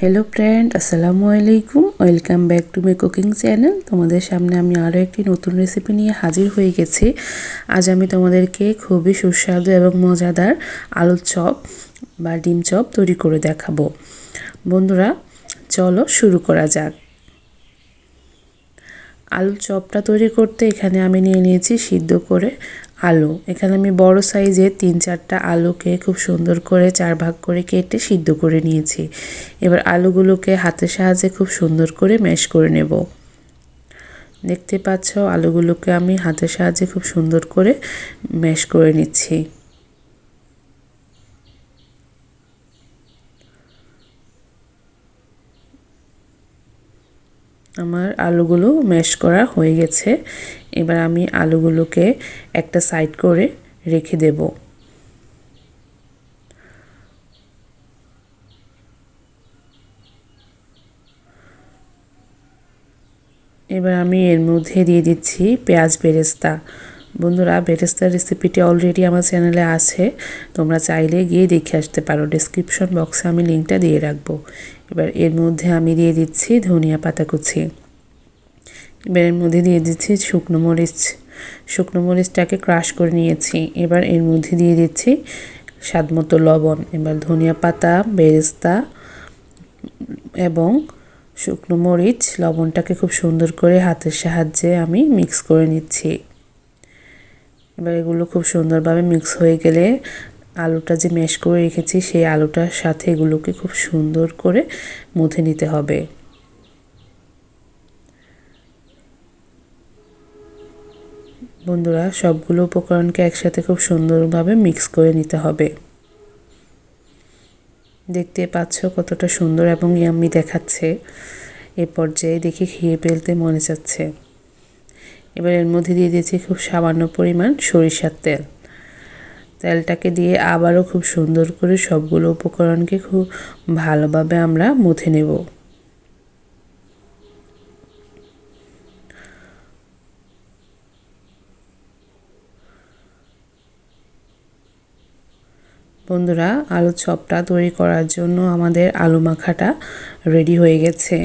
Hello friend আসসালামু আলাইকুম welcome back to my cooking channel তোমাদের সামনে আমি আরও একটি নতুন রেসিপি নিয়ে হাজির হয়ে গেছি। আজ আমি তোমাদেরকে খুবই সুস্বাদু এবং মজাদার আলুর চপ বা ডিম চপ তৈরি করে দেখাবো। বন্ধুরা, চলো শুরু করা যাক। আলুর চপটা তৈরি করতে এখানে আমি নিয়ে নিয়েছি সিদ্ধ করে আলু। এখানে আমি বড় সাইজের তিন চারটা আলুকে খুব সুন্দর করে চার ভাগ করে কেটে সিদ্ধ করে নিয়েছি। এবার আলুগুলোকে হাতের সাহায্যে খুব সুন্দর করে ম্যাশ করে নেব। দেখতে পাচ্ছ, আলুগুলোকে আমি হাতের সাহায্যে খুব সুন্দর করে ম্যাশ করে নিচ্ছি। আমার আলুগুলো ম্যাশ করা হয়ে গেছে। এবার আমি আলুগুলোকে একটা সাইড করে রেখে দেব। এবার আমি এর মধ্যে দিয়ে দিচ্ছি পেঁয়াজ বেরেস্তা। বন্ধুরা বেরেস্তার রেসিপিটি অলরেডি আমার চ্যানেলে আছে। তোমরা চাইলে গিয়ে দেখে আসতে পারো। ডিসক্রিপশন বক্সে আমি লিঙ্কটা দিয়ে রাখব। এবার এর মধ্যে আমি দিয়ে দিচ্ছি ধনিয়া পাতা কুচি। এবার এর মধ্যে দিয়ে দিচ্ছি শুকনো মরিচ। শুকনো মরিচটাকে ক্রাশ করে নিয়েছি। এবার এর মধ্যে দিয়ে দিচ্ছি স্বাদ মতো লবণ। এবার ধনিয়া পাতা বেরেস্তা এবং শুকনো মরিচ, লবণটাকে খুব সুন্দর করে হাতের সাহায্যে আমি মিক্স করে নিচ্ছি। এবার এগুলো খুব সুন্দরভাবে মিক্স হয়ে গেলে আলুটা যে ম্যাশ করে রেখেছি, সেই আলুটার সাথে এগুলোকে খুব সুন্দর করে মুথে নিতে হবে। বন্ধুরা, সবগুলো উপকরণকে একসাথে খুব সুন্দরভাবে মিক্স করে নিতে হবে। দেখতে পাচ্ছ কতটা সুন্দর এবং ইয়াম্মি দেখাচ্ছে। এ পর্যায়ে দেখে খেয়ে ফেলতে মনে চাচ্ছে। এবার এর মধ্যে দিয়ে দিয়েছি খুব সামান্য পরিমাণ সরিষার তেল। তেলটাকে দিয়ে আবারও খুব সুন্দর করে সবগুলো উপকরণকে খুব ভালোভাবে আমরা মুথে নেব। বন্ধুরা আলু চপটা তৈরি করার জন্য আমাদের আলু মাখাটা রেডি হয়ে গেছে।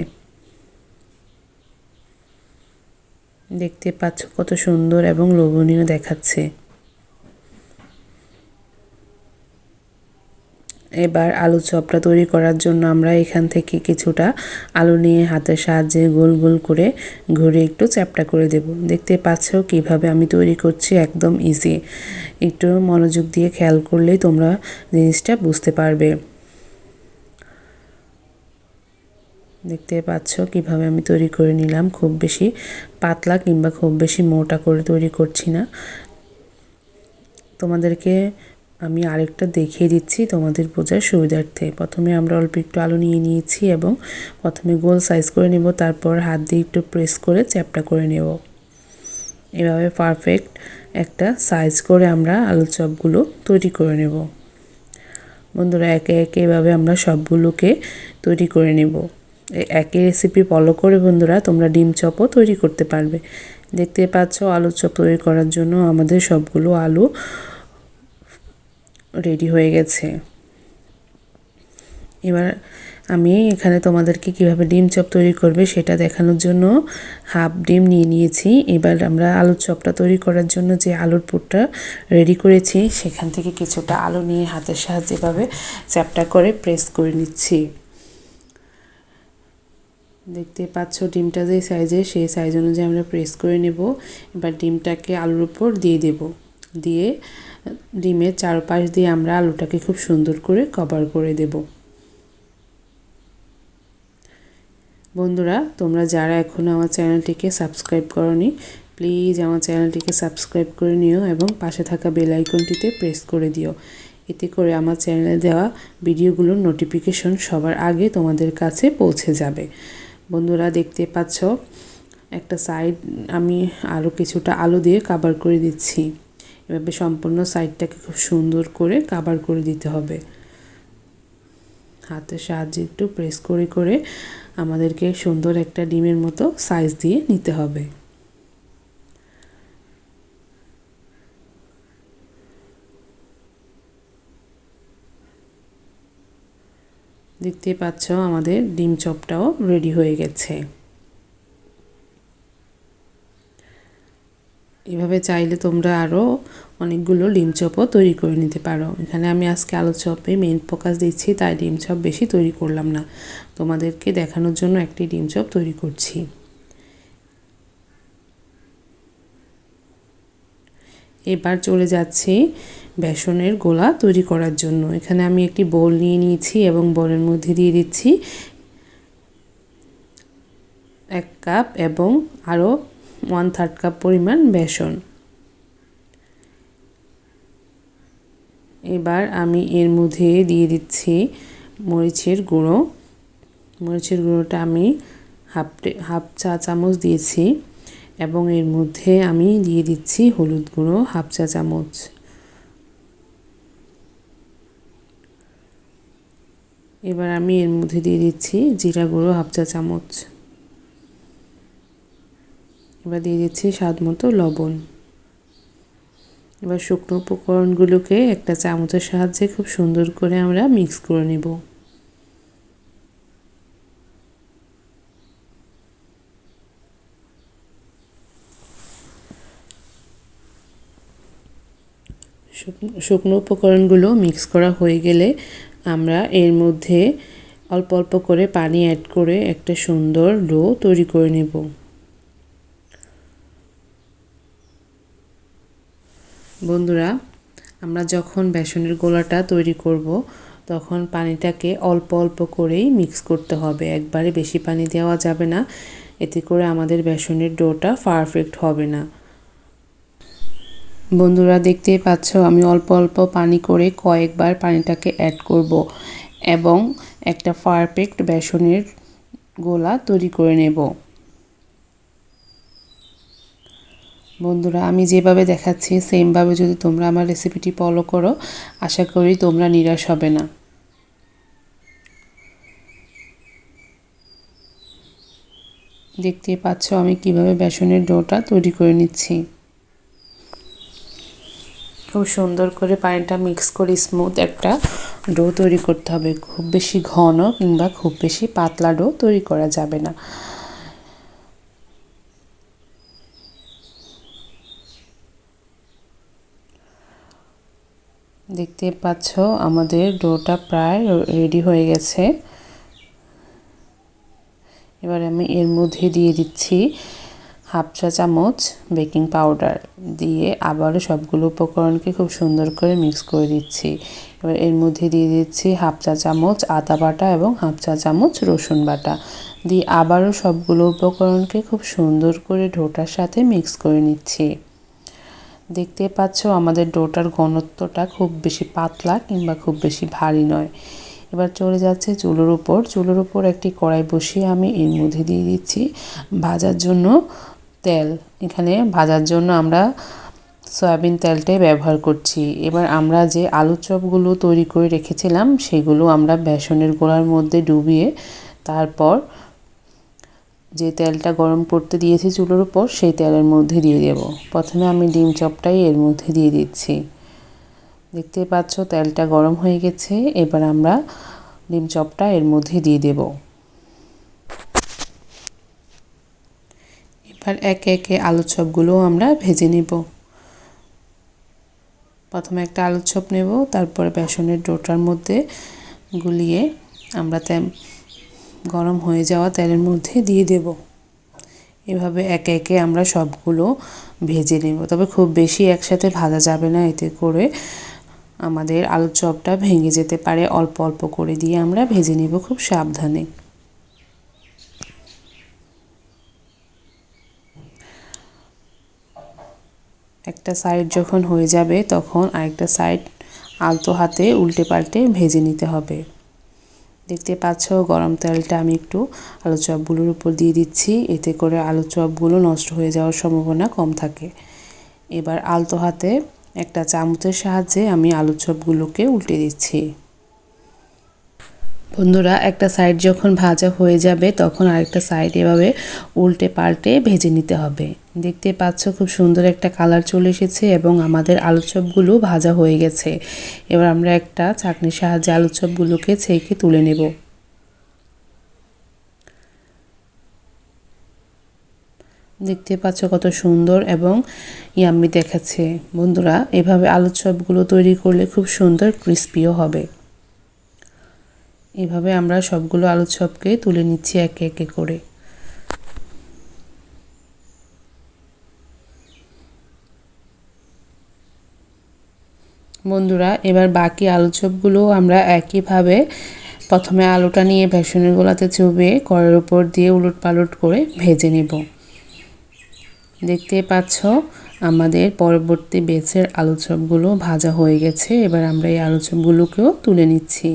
দেখতে পাচ্ছ কত সুন্দর এবং লোভনীয় দেখাচ্ছে। এবার আলু চপটা তৈরি করার জন্য আমরা এখান থেকে কিছুটা আলু নিয়ে হাতের সাহায্যে গোল গোল করে ঘুরে একটু চ্যাপটা করে দেব। দেখতে পাচ্ছ কীভাবে আমি তৈরি করছি একদম ইজি একটু মনোযোগ দিয়ে খেয়াল করলেই তোমরা জিনিসটা বুঝতে পারবে। দেখতে পাচ্ছ কীভাবে আমি তৈরি করে নিলাম। খুব বেশি পাতলা কিংবা খুব বেশি মোটা করে তৈরি করছি না। তোমাদেরকে আমি আরেকটা দেখিয়ে দিচ্ছি তোমাদের বোঝার সুবিধার্থে। প্রথমে আমরা অল্প একটু আলু নিয়ে নিয়েছি এবং প্রথমে গোল সাইজ করে নেব, তারপর হাত দিয়ে একটু প্রেস করে চ্যাপটা করে নেব। এভাবে পারফেক্ট একটা সাইজ করে আমরা আলু চপগুলো তৈরি করে নেব। বন্ধুরা, একে একে এভাবে আমরা সবগুলোকে তৈরি করে নেব। একই রেসিপি ফলো করে বন্ধুরা তোমরা ডিম চপও তৈরি করতে পারবে। দেখতে পাচ্ছ আলু চপ তৈরি করার জন্য আমাদের সবগুলো আলু রেডি হয়ে গেছে। এবার আমি এখানে তোমাদেরকে কীভাবে ডিম চপ তৈরি করবে সেটা দেখানোর জন্য হাফ ডিম নিয়ে নিয়েছি। এবার আমরা আলুর চপটা তৈরি করার জন্য যে আলুর পুরটা রেডি করেছি, সেখান থেকে কিছুটা আলু নিয়ে হাতের সাহায্যে এভাবে চ্যাপটা করে প্রেস করে নিচ্ছি। দেখতে পাচ্ছ ডিমটা যে সাইজে সেই সাইজ অনুযায়ী আমরা প্রেস করে নেব। এবার ডিমটাকে আলুর উপর দিয়ে দেব। দিয়ে, ডিমের চারপাশ দিয়ে আমরা আলুটাকে খুব সুন্দর করে কভার করে দেব। বন্ধুরা, তোমরা যারা এখনও আমার চ্যানেলটিকে সাবস্ক্রাইব করনি প্লিজ আমার চ্যানেলটিকে সাবস্ক্রাইব করে নিও এবং পাশে থাকা বেল আইকনটিতে প্রেস করে দিও। এতে করে আমার চ্যানেলে দেওয়া ভিডিওগুলোর নোটিফিকেশন সবার আগে তোমাদের কাছে পৌঁছে যাবে। বন্ধুরা দেখতে পাচ্ছ, একটা সাইড আমি আরও কিছুটা আলো দিয়ে কাবার করে দিচ্ছি। এভাবে সম্পূর্ণ সাইডটাকে খুব সুন্দর করে কাবার করে দিতে হবে। হাতের সাহায্যে একটু প্রেস করে করে আমাদেরকে সুন্দর একটা ডিমের মতো সাইজ দিয়ে নিতে হবে। দেখতে পাচ্ছ আমাদের ডিম চপটাও রেডি হয়ে গেছে। এভাবে চাইলে তোমরা আরও অনেকগুলো ডিম চপও তৈরি করে নিতে পারো। এখানে আমি আজকে আলু চপে মেন ফোকাস দিচ্ছি, তাই ডিম চপ বেশি তৈরি করলাম না। তোমাদেরকে দেখানোর জন্য একটি ডিম চপ তৈরি করছি। এবার চলে যাচ্ছি বেসনের গোলা তৈরি করার জন্য। এখানে আমি একটি বোল নিয়ে নিয়েছি এবং বোলের মধ্যে দিয়ে দিচ্ছি এক কাপ এবং আরও ওয়ান থার্ড কাপ পরিমাণ বেসন। এবার আমি এর মধ্যে দিয়ে দিচ্ছি মরিচের গুঁড়ো। মরিচের গুঁড়োটা আমি হাফ হাফ চা চামচ দিয়েছি। এবং এর মধ্যে আমি দিয়ে দিচ্ছি হলুদ গুঁড়ো, হাফ চা চামচ। এবার আমি এর মধ্যে দিয়ে দিচ্ছি জিরা গুঁড়ো, হাফ চা চামচ। এবার দিয়ে দিচ্ছি স্বাদ মতো লবণ। এবার শুকনো উপকরণগুলোকে একটা চামচের সাহায্যে খুব সুন্দর করে আমরা মিক্স করে নেব। শুকনো উপকরণগুলো মিক্স করা হয়ে গেলে আমরা এর মধ্যে অল্প অল্প করে পানি অ্যাড করে একটা সুন্দর ডো তৈরি করে নেব। বন্ধুরা, আমরা যখন বেসনের গোলাটা তৈরি করব, তখন পানিটাকে অল্প অল্প করেই মিক্স করতে হবে। একবারে বেশি পানি দেওয়া যাবে না, এতে করে আমাদের বেসনের ডোটা পারফেক্ট হবে না। বন্ধুরা দেখতেই পাচ্ছ, আমি অল্প অল্প পানি করে কয়েকবার পানিটাকে অ্যাড করব এবং একটা পারফেক্ট বেসনের গোলা তৈরি করে নেব। বন্ধুরা, আমি যেভাবে দেখাচ্ছি সেমভাবে যদি তোমরা আমার রেসিপিটি ফলো করো, আশা করি তোমরা নিরাশ হবে না। দেখতেই পাচ্ছ, আমি কীভাবে বেসনের ডোটা তৈরি করে নিচ্ছি। খুব সুন্দর করে পানিটা মিক্স করে স্মুথ একটা ডো তৈরি করতে হবে। খুব বেশি ঘন কিংবা খুব বেশি পাতলা ডো তৈরি করা যাবে না। দেখতে পাচ্ছ আমাদের ডোটা প্রায় রেডি হয়ে গেছে। এবার আমি এর মধ্যে দিয়ে দিচ্ছি হাফ চা চামচ বেকিং পাউডার দিয়ে আবারও সবগুলো উপকরণকে খুব সুন্দর করে মিক্স করে দিচ্ছি। এবার এর মধ্যে দিয়ে দিচ্ছি হাফ চা চামচ আদা বাটা এবং হাফ চা চামচ রসুন বাটা। দিয়ে আবারও সবগুলো উপকরণকে খুব সুন্দর করে ডোটার সাথে মিক্স করে নিচ্ছি। দেখতে পাচ্ছ আমাদের ডোটার ঘনত্বটা খুব বেশি পাতলা কিংবা খুব বেশি ভারী নয়। এবার চলে যাচ্ছে চুলোর উপর। চুলোর উপর একটি কড়াই বসিয়ে আমি এর মধ্যে দিয়ে দিচ্ছি। ভাজার জন্য তেল। এখানে ভাজার জন্য আমরা সয়াবিন তেলটাই ব্যবহার করছি। এবার আমরা যে আলু চপগুলো তৈরি করে রেখেছিলাম, সেগুলো আমরা বেসনের গোলার মধ্যে ডুবিয়ে তারপর যে তেলটা গরম করতে দিয়েছি চুলোর উপর, সেই তেলের মধ্যে দিয়ে দেব। প্রথমে আমি ডিম চপটাই এর মধ্যে দিয়ে দিচ্ছি। দেখতে পাচ্ছ তেলটা গরম হয়ে গেছে, এবার আমরা ডিম চপটা এর মধ্যে দিয়ে দেব। এবার একে একে আলু চপগুলো আমরা ভেজে নেব। প্রথমে একটা আলু চপ নেব, তারপরে বেসনের ডোটার মধ্যে গুলিয়ে আমরা গরম হয়ে যাওয়া তেলের মধ্যে দিয়ে দেব। এভাবে একে একে আমরা সবগুলো ভেজে নেব। তবে খুব বেশি একসাথে ভাজা যাবে না, এতে করে আমাদের আলুর চপটা ভেঙে যেতে পারে। অল্প অল্প করে দিয়ে আমরা ভেজে নেব খুব সাবধানে। একটা সাইড যখন হয়ে যাবে, তখন আরেকটা সাইড আলতো হাতে উল্টে পাল্টে ভেজে নিতে হবে। দেখতে পাচ্ছ, গরম তেলটা আমি একটু আলু চপগুলোর উপর দিয়ে দিচ্ছি। এতে করে আলু চপগুলো নষ্ট হয়ে যাওয়ার সম্ভাবনা কম থাকে। এবার আলতো হাতে একটা চামচের সাহায্যে আমি আলু চপগুলোকে উল্টে দিচ্ছি। বন্ধুরা, একটা সাইড যখন ভাজা হয়ে যাবে, তখন আরেকটা সাইড এভাবে উল্টে পাল্টে ভেজে নিতে হবে। দেখতে পাচ্ছ খুব সুন্দর একটা কালার চলে এসেছে এবং আমাদের আলু চপগুলো ভাজা হয়ে গেছে। এবার আমরা একটা চাকনির সাহায্যে আলু চপগুলোকে ছেঁকে তুলে নেব। দেখতে পাচ্ছ কত সুন্দর এবং ইয়াম্মি দেখাচ্ছে। বন্ধুরা, এভাবে আলু চপগুলো তৈরি করলে খুব সুন্দর ক্রিস্পিও হবে। এভাবে আমরা সবগুলো আলুর চপকে তুলে নিচ্ছি একে একে করে। বন্ধুরা, এবার বাকি আলু চপগুলো আমরা একইভাবে প্রথমে আলুটা নিয়ে বেসনের গোলাতে চুবিয়ে কড়ের উপর দিয়ে উলট পালট করে ভেজে নেব। দেখতে পাচ্ছ, আমাদের পরবর্তী বেচের আলু চপগুলো ভাজা হয়ে গেছে। এবার আমরা এই আলু চপগুলোকেও তুলে নিচ্ছি।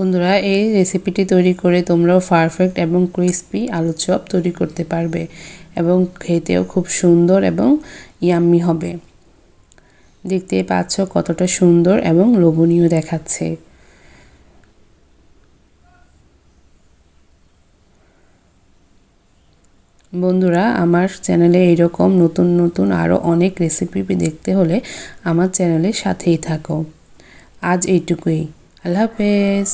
বন্ধুরা, এই রেসিপিটি তৈরি করে তোমরাও পারফেক্ট এবং ক্রিস্পি আলু চপ তৈরি করতে পারবে এবং খেতেও খুব সুন্দর এবং ইয়াম্মি হবে। দেখতে পাচ্ছ কতটা সুন্দর এবং লোভনীয় দেখাচ্ছে। বন্ধুরা, আমার চ্যানেলে এইরকম নতুন নতুন আরও অনেক রেসিপি দেখতে হলে আমার চ্যানেলের সাথেই থাকো। আজ এইটুকুই। আল্লাহ হাফেজ।